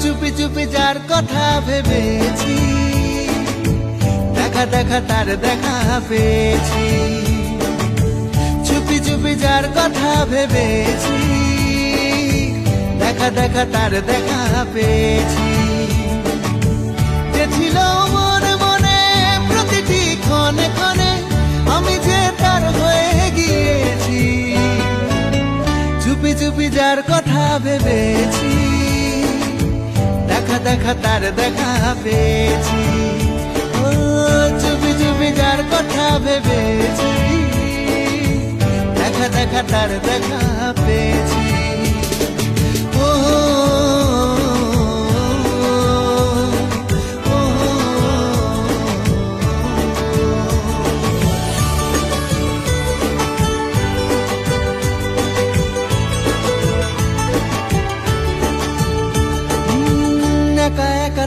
চুপি চুপি যার কথা ভেবেছি দেখা দেখা তার দেখা পেয়েছি চুপি চুপি যার কথা ভেবেছি দেখা দেখা তার দেখা পেয়েছি। যে ছিল মনে মনে প্রতিটি ক্ষণে ক্ষণে আমি যে তার হয়ে গিয়েছি। চুপি চুপি যার কথা ভেবেছি, দেখা দেখা তার দেখা পেয়েছি। ও, চুপি চুপি যার কথা ভেবেছি, দেখা দেখা তার দেখা পেয়েছি।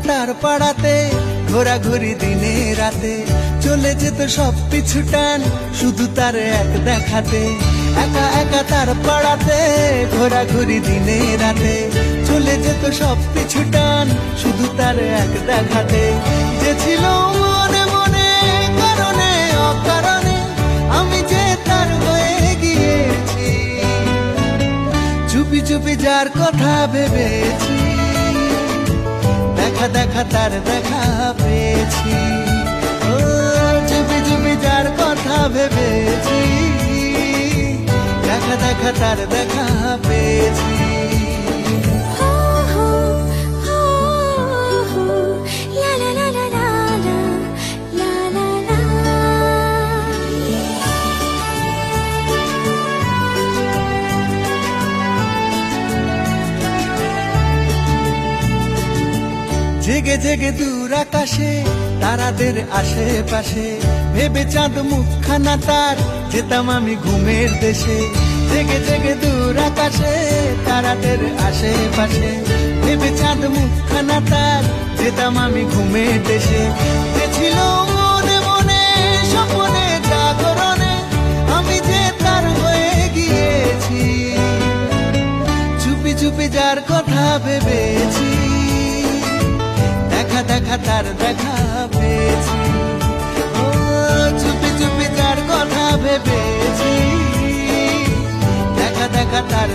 তার পাড়াতে, ঘোরাঘুরি দিনে রাতে। চলে যেত সব পিছু টান, শুধু তার এক দেখাতে। একা একা তার পাড়াতে, ঘোরাঘুরি দিনে রাতে। চলে যেত সব পিছু টান, শুধু তার এক দেখাতে। যে ছিল মনে মনে, কারণে অকারণে, আমি যে তার হয়ে গিয়েছি। চুপি চুপি যার কথা ভেবেছি দেখা দেখা তার দেখা পেয়েছি। ও চুপি চুপি যার কথা ভেবেছি। দেখা দেখা তার দেখা পেয়েছি। জেগে জেগে দূর আকাশে, তারাদের আশেপাশে। ভেবে চাঁদ মুখখানা তার, যেতাম আমি ঘুমের দেশে। জেগে জেগে দূর আকাশে, তারাদের আশেপাশে। ভেবে চাঁদ মুখখানা তার, যেতাম আমি ঘুমের দেশে। ছিল মনে মনে, স্বপনে, জাগরণে। আমি যে তার হয়ে গিয়েছি। চুপি চুপি যার কথা ভেবেছি দেখা তার দেখা পেয়েছি। চুপি চুপি তার কথা ভেবেছি। দেখা দেখা তার